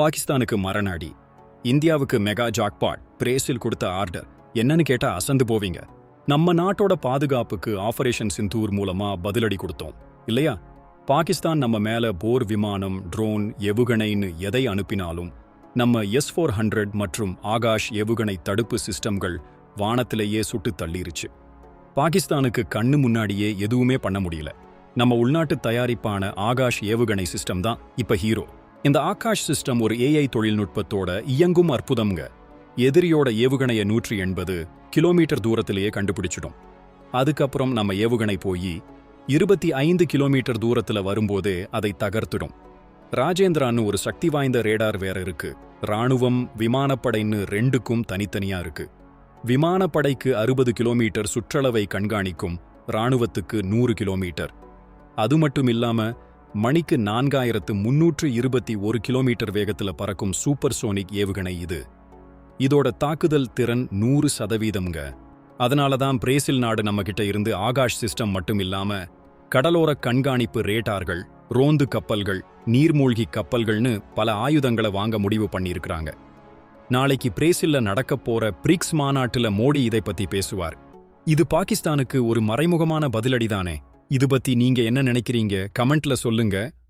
பாகிஸ்தானுக்கு மரணாடி இந்தியாவுக்கு மெகா ஜாக்பாட் பிரேசில் கொடுத்த ஆர்டர். என்னன்னு கேட்டா அசந்து போவீங்க. நம்ம நாட்டோட பாதுகாப்புக்கு ஆபரேஷன் சிந்தூர் மூலமா பதிலடி கொடுத்தோம். இல்லையா? பாகிஸ்தான் நம்ம மேல போர் விமானம் ட்ரோன் ஏவுகணைன்னு எதை அனுப்பினாலும் நம்ம எஸ் ஃபோர் ஹண்ட்ரட் மற்றும் ஆகாஷ் ஏவுகணை தடுப்பு சிஸ்டம்கள் வானத்திலேயே சுட்டு தள்ளிருச்சு. பாகிஸ்தானுக்கு கண்ணு முன்னாடியே எதுவுமே பண்ண முடியல. நம்ம உள்நாட்டு தயாரிப்பான ஆகாஷ் ஏவுகணை சிஸ்டம் தான் இப்ப ஹீரோ. இந்த ஆகாஷ் சிஸ்டம் ஒரு ஏஐ தொழில்நுட்பத்தோட இயங்கும் அற்புதம்ங்க. எதிரியோட ஏவுகணைய நூற்றி எண்பது கிலோமீட்டர் தூரத்திலேயே கண்டுபிடிச்சிடும். அதுக்கப்புறம் நம்ம ஏவுகணை போய் இருபத்தி ஐந்து கிலோமீட்டர் தூரத்துல வரும்போதே அதை தகர்த்துடும். ராஜேந்திரான்னு ஒரு சக்தி வாய்ந்த ரேடார் வேற இருக்கு. ராணுவம் விமானப்படைன்னு ரெண்டுக்கும் தனித்தனியா இருக்கு. விமானப்படைக்கு அறுபது கிலோமீட்டர் சுற்றளவை கண்காணிக்கும் ராணுவத்துக்கு நூறு கிலோமீட்டர். அது மட்டும் இல்லாம மணிக்கு நான்காயிரத்து முன்னூற்று இருபத்தி ஒரு கிலோமீட்டர் வேகத்துல பறக்கும் சூப்பர் சோனிக் ஏவுகணை இது. இதோட தாக்குதல் திறன் நூறு சதவீதம்ங்க. அதனால தான் பிரேசில் நாடு நம்ம கிட்ட இருந்து ஆகாஷ் சிஸ்டம் மட்டும் இல்லாம கடலோர கண்காணிப்பு ரேட்டார்கள் ரோந்து கப்பல்கள் நீர்மூழ்கி கப்பல்கள்னு பல ஆயுதங்களை வாங்க முடிவு பண்ணியிருக்கிறாங்க. நாளைக்கு பிரேசில்ல நடக்கப் போற பிரிக்ஸ் மாநாட்டுல மோடி இதை பத்தி பேசுவார். இது பாகிஸ்தானுக்கு ஒரு மறைமுகமான பதிலடி தானே இது பத்தி நீங்க என்ன நினைக்கிறீங்க? கமெண்ட்ல சொல்லுங்க.